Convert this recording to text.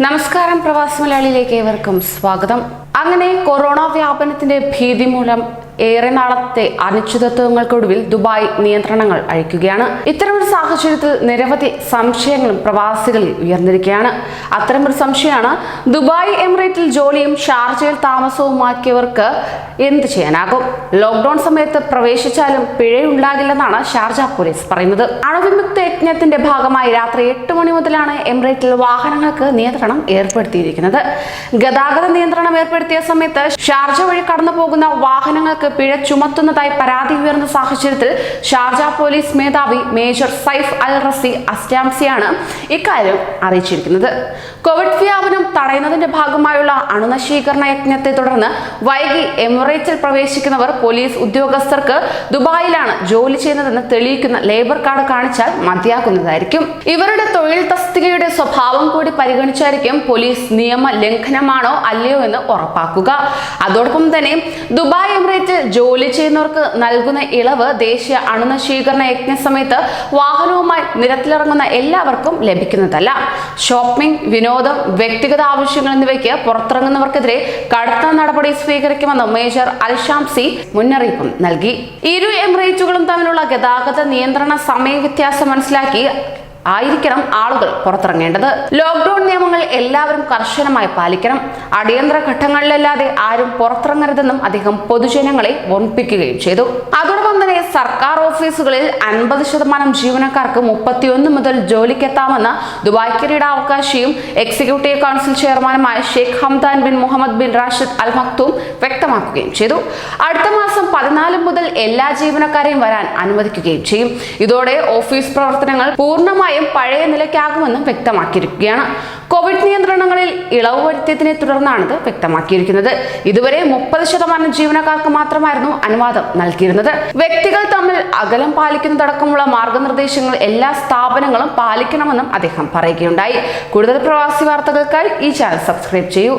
നമസ്കാരം പ്രവാസി മലയാളിയിലേക്ക് ഏവർക്കും സ്വാഗതം. അങ്ങനെ കൊറോണ വ്യാപനത്തിന്റെ ഭീതി മൂലം ഏറെ നാളത്തെ അനിശ്ചിതത്വങ്ങൾക്കൊടുവിൽ ദുബായ് നിയന്ത്രണങ്ങൾ അഴിക്കുകയാണ്. ഇത്തരമൊരു സാഹചര്യത്തിൽ നിരവധി സംശയങ്ങളും പ്രവാസികളിൽ ഉയർന്നിരിക്കുകയാണ്. അത്തരമൊരു സംശയമാണ് ദുബായ് എമിറേറ്റിൽ ജോലിയും ഷാർജയിൽ താമസവുമാക്കിയവർക്ക് എന്ത് ചെയ്യാനാകും? ലോക്ക്ഡൌൺ സമയത്ത് പ്രവേശിച്ചാലും പിഴയുണ്ടാകില്ലെന്നാണ് ഷാർജ പോലീസ് പറയുന്നത്. അണുവിമുക്ത യജ്ഞത്തിന്റെ ഭാഗമായി രാത്രി എട്ട് മണി മുതലാണ് എമിറേറ്റിൽ വാഹനങ്ങൾക്ക് നിയന്ത്രണം ഏർപ്പെടുത്തിയിരിക്കുന്നത്. ഗതാഗത നിയന്ത്രണം ഏർപ്പെടുത്തിയ സമയത്ത് ഷാർജ വഴി കടന്നു പോകുന്ന വാഹനങ്ങൾക്ക് പിഴ ചുമത്തുന്നതായി പരാതി ഉയർന്ന സാഹചര്യത്തിൽ ഷാർജ പോലീസ് മേധാവി മേജർ സൈഫ് അൽ റസി അസ്റ്റാംസിയാണ് ഇക്കാര്യം അറിയിച്ചിരിക്കുന്നത്. കോവിഡ് വ്യാപനം തടയുന്നതിന്റെ ഭാഗമായുള്ള അണുനശീകരണ യജ്ഞത്തെ തുടർന്ന് വൈകി എമിറേറ്റ്സിൽ പ്രവേശിക്കുന്നവർ പോലീസ് ഉദ്യോഗസ്ഥർക്ക് ദുബായിലാണ് ജോലി ചെയ്യുന്നതെന്ന് തെളിയിക്കുന്ന ലേബർ കാർഡ് കാണിച്ചാൽ മതിയാകുന്നതായിരിക്കും. ഇവരുടെ തൊഴിൽ തസ്തികയുടെ സ്വഭാവം കൂടി പരിഗണിച്ചായിരിക്കും പോലീസ് നിയമ ലംഘനമാണോ അല്ലയോ എന്ന് ഉറപ്പാക്കുക. അതോടൊപ്പം തന്നെ ദുബായ് ജോലി ചെയ്യുന്നവർക്ക് നൽകുന്ന ഇളവ് ദേശീയ അണുനശീകരണ യജ്ഞ സമയത്ത് വാഹനവുമായി നിരത്തിലിറങ്ങുന്ന എല്ലാവർക്കും ലഭിക്കുന്നതല്ല. ഷോപ്പിംഗ് വിനോദം വ്യക്തിഗത ആവശ്യങ്ങൾ എന്നിവയ്ക്ക് പുറത്തിറങ്ങുന്നവർക്കെതിരെ കടുത്ത നടപടി സ്വീകരിക്കുമെന്ന് മേജർ അൽഷാംസി മുന്നറിയിപ്പും നൽകി. ഇരു എമിറേറ്റുകളും തമ്മിലുള്ള ഗതാഗത നിയന്ത്രണ സമയ വ്യത്യാസം മനസ്സിലാക്കി ആയിരിക്കണം ആളുകൾ പുറത്തിറങ്ങേണ്ടത്. ലോക്ക്ഡൌൺ നിയമങ്ങൾ എല്ലാവരും കർശനമായി പാലിക്കണം. അടിയന്തര ഘട്ടങ്ങളിലല്ലാതെ ആരും പുറത്തിറങ്ങരുതെന്നും അദ്ദേഹം പൊതുജനങ്ങളെ ഓർമ്മിപ്പിക്കുകയും ചെയ്തു. അതോടൊപ്പം തന്നെ സർക്കാർ ഓഫീസുകളിൽ അൻപത് ശതമാനം ജീവനക്കാർക്ക് മുപ്പത്തിയൊന്ന് മുതൽ ജോലിക്കെത്താമെന്ന് ദുബായ് കിരീടാവകാശിയും എക്സിക്യൂട്ടീവ് കൗൺസിൽ ചെയർമാനുമായ Sheikh Hamdan bin Mohammed bin Rashid al Maktoum വ്യക്തമാക്കുകയും ചെയ്തു. അടുത്ത മാസം പതിനാല് മുതൽ എല്ലാ ജീവനക്കാരെയും വരാൻ അനുവദിക്കുകയും ചെയ്യും. ഇതോടെ ഓഫീസ് പ്രവർത്തനങ്ങൾ പൂർണമായും പഴയ നിലയ്ക്കാകുമെന്നും വ്യക്തമാക്കിയിരിക്കുകയാണ്. കോവിഡ് നിയന്ത്രണങ്ങളിൽ ഇളവ് വരുത്തിയതിനെ തുടർന്നാണിത് വ്യക്തമാക്കിയിരിക്കുന്നത്. ഇതുവരെ മുപ്പത് ശതമാനം ജീവനക്കാർക്ക് മാത്രമായിരുന്നു അനുവാദം നൽകിയിരുന്നത്. വ്യക്തികൾ തമ്മിൽ അകലം പാലിക്കുന്നതടക്കമുള്ള മാർഗനിർദ്ദേശങ്ങൾ എല്ലാ സ്ഥാപനങ്ങളും പാലിക്കണമെന്നും അദ്ദേഹം പറയുകയുണ്ടായി. കൂടുതൽ പ്രവാസി വാർത്തകൾക്കായി ഈ ചാനൽ സബ്സ്ക്രൈബ് ചെയ്യൂ.